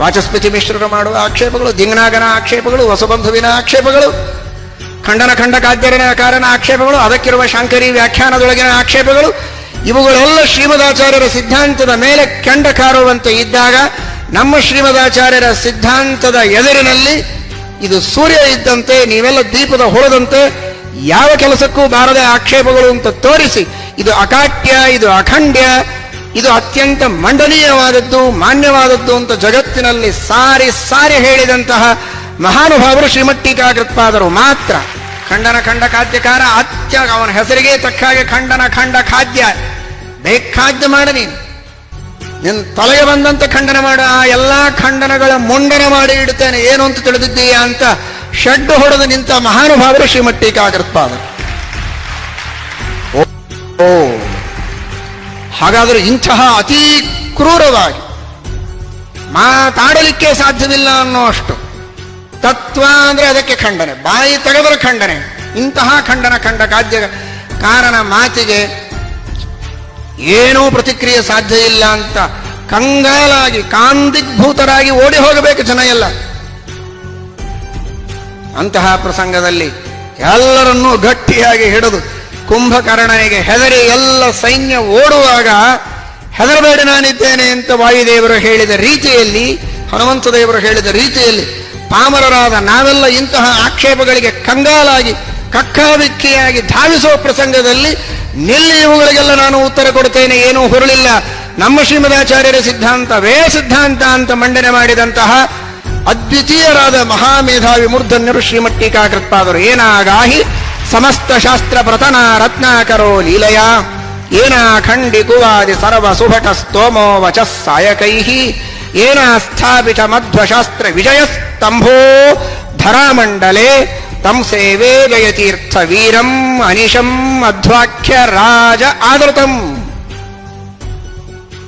ವಾಚಸ್ಪತಿ ಮಿಶ್ರರು ಮಾಡುವ ಆಕ್ಷೇಪಗಳು, ದಿಂಗನಾಗನ ಆಕ್ಷೇಪಗಳು, ವಸುಬಂಧುವಿನ ಆಕ್ಷೇಪಗಳು, ಖಂಡನ ಖಂಡ ಕಾರಣ ಆಕ್ಷೇಪಗಳು, ಅದಕ್ಕಿರುವ ಶಾಂಕರಿ ವ್ಯಾಖ್ಯಾನದೊಳಗಿನ ಆಕ್ಷೇಪಗಳು, ಇವುಗಳೆಲ್ಲ ಶ್ರೀಮದಾಚಾರ್ಯರ ಸಿದ್ಧಾಂತದ ಮೇಲೆ ಕೆಂಡ ಕಾರುವಂತೆ ಇದ್ದಾಗ ನಮ್ಮ ಶ್ರೀಮದಾಚಾರ್ಯರ ಸಿದ್ಧಾಂತದ ಎದುರಿನಲ್ಲಿ ಇದು ಸೂರ್ಯ ಇದ್ದಂತೆ, ನೀವೆಲ್ಲ ದೀಪದ ಹೊಳದಂತೆ ಯಾವ ಕೆಲಸಕ್ಕೂ ಬಾರದೆ ಆಕ್ಷೇಪಗಳು ಅಂತ ತೋರಿಸಿ, ಇದು ಅಕಾಟ್ಯ, ಇದು ಅಖಂಡ್ಯ ಇದು ಅತ್ಯಂತ ಮಂಡನೀಯವಾದದ್ದು ಮಾನ್ಯವಾದದ್ದು ಅಂತ ಜಗತ್ತಿನಲ್ಲಿ ಸಾರಿ ಸಾರಿ ಹೇಳಿದಂತಹ ಮಹಾನುಭಾವರು ಶ್ರೀಮಟ್ಟಿಕಾಗೃತ್ಪಾದರು ಮಾತ್ರ ಖಂಡನ ಖಂಡ ಖಾದ್ಯಕಾರ, ಅತ್ಯ ಅವನ ಹೆಸರಿಗೆ ತಕ್ಕ ಹಾಗೆ ಖಂಡನ ಖಂಡ ಖಾದ್ಯ. ಬೇಕಾದ್ಯ ಮಾಡ ನೀನು. ನಿನ್ನ ತಲೆಗೆ ಬಂದಂತ ಖಂಡನ ಮಾಡ, ಆ ಎಲ್ಲಾ ಖಂಡನಗಳ ಮುಂಡನ ಮಾಡಿ ಇಡುತ್ತೇನೆ. ಏನು ಅಂತ ತಿಳಿದಿದ್ದೀಯಾ ಅಂತ ಷಡ್ಡು ಹೊಡೆದು ನಿಂತ ಮಹಾನುಭಾವರು ಶ್ರೀಮಟ್ಟಿಕಾಗೃತ್ಪಾದರು ಓ ಹಾಗಾದರೆ ಇಂತಹ ಅತಿ ಕ್ರೂರವಾಗಿ ಮಾತಾಡಲಿಕ್ಕೆ ಸಾಧ್ಯವಿಲ್ಲ ಅನ್ನೋ ಅಷ್ಟು ತತ್ವ ಅಂದ್ರೆ ಅದಕ್ಕೆ ಖಂಡನೆ, ಬಾಯಿ ತೆಗೆದರೆ ಖಂಡನೆ, ಇಂತಹ ಖಂಡನ ಖಂಡ ಕಾದ್ಯ ಕಾರಣ ಮಾತಿಗೆ ಏನೂ ಪ್ರತಿಕ್ರಿಯೆ ಸಾಧ್ಯ ಇಲ್ಲ ಅಂತ ಕಂಗಾಲಾಗಿ, ಕಾಂದಿಗ್ಭೂತರಾಗಿ ಓಡಿ ಹೋಗಬೇಕು ಜನ ಎಲ್ಲ. ಅಂತಹ ಪ್ರಸಂಗದಲ್ಲಿ ಎಲ್ಲರನ್ನೂ ಗಟ್ಟಿಯಾಗಿ ಹಿಡಿದು ಕುಂಭಕರ್ಣನಿಗೆ ಹೆದರಿ ಎಲ್ಲ ಸೈನ್ಯ ಓಡುವಾಗ ಹೆದರಬೇಡ ನಾನಿದ್ದೇನೆ ಅಂತ ವಾಯುದೇವರು ಹೇಳಿದ ರೀತಿಯಲ್ಲಿ, ಹನುಮಂತ ದೇವರು ಹೇಳಿದ ರೀತಿಯಲ್ಲಿ, ಪಾಮರರಾದ ನಾವೆಲ್ಲ ಇಂತಹ ಆಕ್ಷೇಪಗಳಿಗೆ ಕಂಗಾಲಾಗಿ, ಕಕ್ಕಾಬಿಕ್ಕಿಯಾಗಿ ಧಾವಿಸುವ ಪ್ರಸಂಗದಲ್ಲಿ ನಿಲ್ಲಿ ಇವುಗಳಿಗೆಲ್ಲ ನಾನು ಉತ್ತರ ಕೊಡ್ತೇನೆ ಏನೂ ಹೊರಳಿಲ್ಲ. ನಮ್ಮ ಶ್ರೀಮದಾಚಾರ್ಯರ ಸಿದ್ಧಾಂತವೇ ಸಿದ್ಧಾಂತ ಅಂತ ಮಂಡನೆ ಮಾಡಿದಂತಹ ಅದ್ವಿತೀಯರಾದ ಮಹಾಮೇಧಾವಿ ಮೂರ್ಧನ್ಯರು ಶ್ರೀಮಟ್ಟಿಕಾಕೃತ್ಪಾದರು ಏನಾಗಾಹಿ ಸಮಸ್ತ ಶಾಸ್ತ್ರ ಪ್ರತನ ರತ್ನಾಕರೋ ಲೀಲಯ ಏನ ಖಂಡಿ ಕುವಾದಿ ಸರ್ವ ಸುಭಟ ಸ್ತೋಮೋ ವಚ ಸಾಯಕೈ ಏನ ಸ್ಥಾಪಿತ ಮಧ್ವಶಾಸ್ತ್ರ ವಿಜಯ ಸ್ತಂಭೋ ಧರಾಮಂಡಲೆ ತಂ ಸೇವೆ ಜಯತೀರ್ಥ ವೀರಂ ಅನಿಶಂ ಅಧ್ವಾಖ್ಯ ರಾಜ ಆದೃತಂ